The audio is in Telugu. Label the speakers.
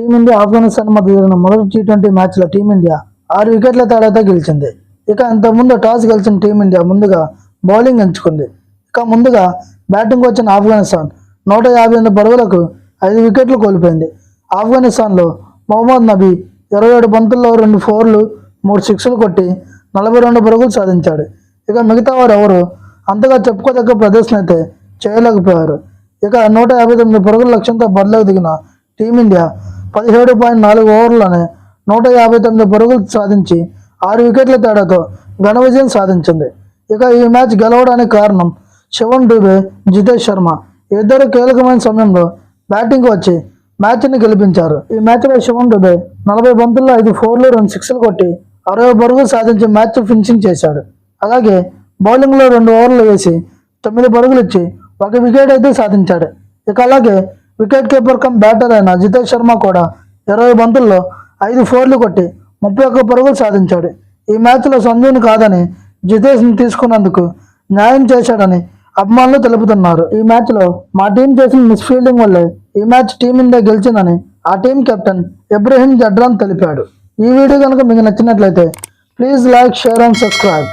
Speaker 1: టీమిండియా ఆఫ్ఘనిస్తాన్ మధ్య జరిగిన మొదటి టీ ట్వంటీ మ్యాచ్లో టీమిండియా ఆరు వికెట్ల తేడాతో గెలిచింది. ఇక ఇంతకుముందు టాస్ గెలిచిన టీమిండియా ముందుగా బౌలింగ్ ఎంచుకుంది. ఇక ముందుగా బ్యాటింగ్ వచ్చిన ఆఫ్ఘనిస్తాన్ నూట యాభై ఎనిమిది పరుగులకు ఐదు వికెట్లు కోల్పోయింది. ఆఫ్ఘనిస్తాన్లో మొహమ్మద్ నబీ ఇరవై ఏడు బంతుల్లో రెండు ఫోర్లు మూడు సిక్స్లు కొట్టి నలభై రెండు పరుగులు సాధించాడు. ఇక మిగతా వారు ఎవరు? అంతగా చెప్పుకోదగ్గ ప్రదర్శన అయితే చేయలేకపోయారు. ఇక నూట యాభై తొమ్మిది పరుగుల లక్ష్యంతో బరిలోకి దిగిన టీమిండియా పదిహేడు పాయింట్ నాలుగు ఓవర్లోనే నూట యాభై తొమ్మిది పరుగులు సాధించి ఆరు వికెట్ల తేడాతో ఘన విజయం సాధించింది. ఇక ఈ మ్యాచ్ గెలవడానికి కారణం శివన్ డూబే జితేష్ శర్మ. ఇద్దరు కీలకమైన సమయంలో బ్యాటింగ్ వచ్చి మ్యాచ్ని గెలిపించారు. ఈ మ్యాచ్లో శివన్ డూబే నలభై బంతుల్లో ఐదు ఫోర్లు రెండు సిక్స్లు కొట్టి అరవై పరుగులు సాధించి మ్యాచ్ ఫినిషింగ్ చేశాడు. అలాగే బౌలింగ్లో రెండు ఓవర్లు వేసి తొమ్మిది పరుగులు ఇచ్చి ఒక వికెట్ అయితే సాధించాడు. ఇక అలాగే వికెట్ కీపర్ కమ్ బ్యాటర్ అయిన జితేష్ శర్మ కూడా ఇరవై బంతుల్లో ఐదు ఫోర్లు కొట్టి ముప్పై ఒక్క పరుగులు సాధించాడు. ఈ మ్యాచ్లో సంజుని కాదని జితేష్ని తీసుకున్నందుకు న్యాయం చేశాడని అభిమానులు తెలుపుతున్నారు. ఈ మ్యాచ్లో మా టీం చేసిన మిస్ఫీల్డింగ్ వల్లే ఈ మ్యాచ్ టీమిండియా గెలిచిందని ఆ టీం కెప్టెన్ ఇబ్రహీం జడ్రాన్ తెలిపాడు. ఈ వీడియో కనుక మీకు నచ్చినట్లయితే please like share and subscribe